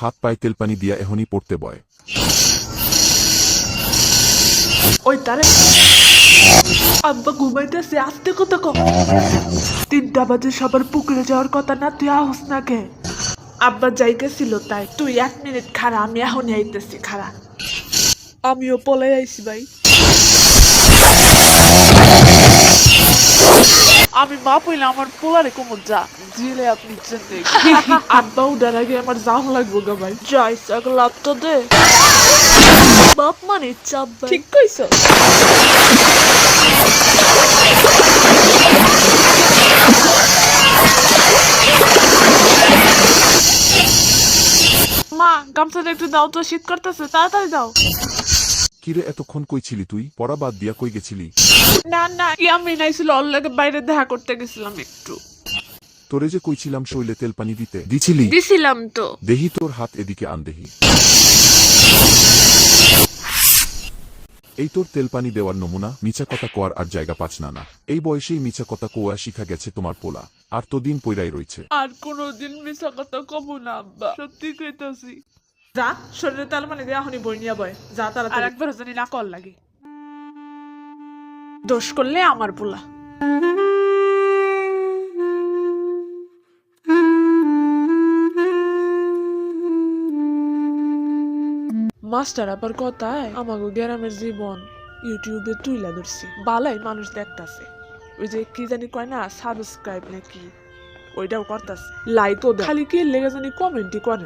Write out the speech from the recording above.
হাত পায়ে তেলপানি দিয়া এখনই পড়তে বয়। ওই তারে। আব্বা ঘুমাইতেছে, আস্তে কথা কম তিনটা বাজে, সবার পুকুরে যাওয়ার কথা না, তুই আহস না কে আব্বা যাইতেছিল তাই, তুই এক মিনিট খারা আমি এখনই আইতেছি খারা আমিও পলাই আইছি ভাই। আমি মা পইলে আমার পোলারে কোমর যা জিলে আপনি চিনতে আব্বা উঠার আগে আমার জাম লাগবো গা ভাই যাই সাক লাভ তো দে বাপ মানে চাপ ঠিক কইছ মা গামছাটা একটু দাও তো শীত করতেছে তাড়াতাড়ি দাও কিরে এতক্ষণ কই ছিলি তুই? পড়া বাদ দিয়া কই গেছিলি? না না আমি নাইছিল লাগে বাইরে দেখা করতে গেছিলাম একটু। তোরে যে কইছিলাম শৈলে তেলপানি দিতে দিছিলি? দিছিলাম তো। দেহি তোর হাত এদিকে আন দেহি। এই তোর তেলপানি দেওয়ার নমুনা মিছা কথা কোয়ার আর জায়গা পাচ না না। এই বয়সেই মিছা কথা কোয়া শিখা গেছে তোমার পোলা। আর তো দিন পইরাই রয়েছে আর কোনোদিন মিছা কথা কব না আব্বা। সত্যি কইতাছি। যা শরীরে তাল মানে দেয়া হনি বই নিয়া বয়। যা তারা আর একবার জানি না কল লাগে। দোষ করলে আমার পোলা। মাস্টার আবার কথায় আমাগো গ্রামের জীবন ইউটিউবে তুইলা ধরছি। বালাই মানুষ দেখতাছে। ওই যে কি জানি কয় না সাবস্ক্রাইব নাকি? ওইটাও করতাছে। লাইকও খালি কি লেগে জানি কমেন্টই করেন